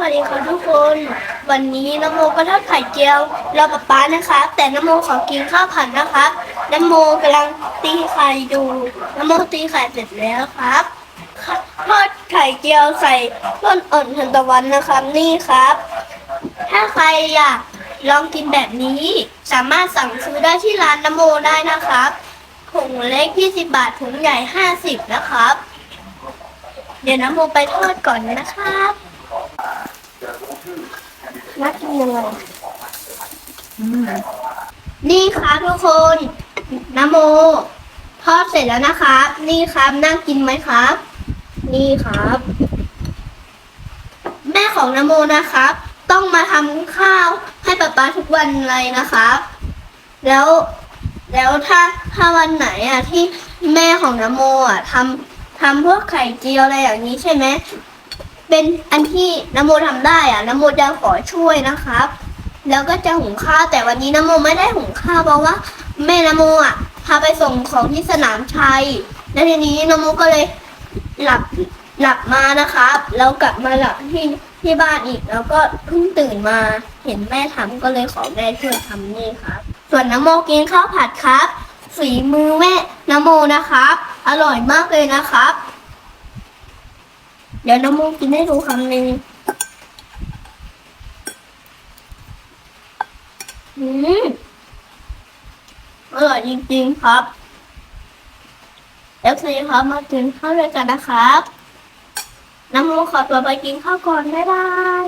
วัสดีครับทุกคน วันนี้น้ำโมก็ทอดไข่เจียวรอป๊าป๊านะคะแต่น้ำโมขอกินข้าวผัดนะคะน้ำโมกำลังตีไข่ดูน้ำโมตีไข่เสร็จแล้วครับทอดไข่เจียวใส่ต้นอ่อนทันตะวันนะครับนี่ครับ ถ้าใครอยากลองกินแบบนี้ สามารถสั่งซื้อได้ที่ร้านน้ำโมได้นะครับถุงเล็ก 20 บาทถุงใหญ่ 50 นะครับ เดี๋ยวน้ำโมไปทอดก่อนนะครับ น่ากินยังไงนี่ครับทุกคนนโมทอดเสร็จแล้วนะครับ นี่ครับน่ากินไหมครับ นี่ครับ แม่ของนโมนะครับ ต้องมาทำข้าวให้ป๊าป๊าทุกวันเลยนะครับ แล้วแล้วถ้าถ้าวันไหนอะที่แม่ของนโมอะทำทำพวกไข่เจียวอะไรอย่างนี้ใช่ไหม เป็นอันที่นโมทำได้อะนโมจะขอช่วยนะครับ แล้วก็จะหุงข้าวแต่วันนี้นโมไม่ได้หุงข้าวเพราะว่า แม่นโมอะพาไปส่งของที่สนามชัย แล้วทีนี้นโมก็เลยหลับหลับมานะครับ แล้วกลับมาหลับที่ที่บ้านอีก แล้วก็เพิ่งตื่นมาเห็นแม่ทำก็เลยขอแม่ช่วยทำนี่ครับ ส่วนนโมกินข้าวผัดครับฝีมือแม่นโมนะครับ อร่อยมากเลยนะครับ เดี๋ยวน้ำโมกินให้ดูคำนึ่งอืมอร่อยจริงๆครับเอฟซีครับมากินข้าวด้วยกันนะครับ น้ำมูกขอตัวไปกินข้าวก่อน บ๊ายบาย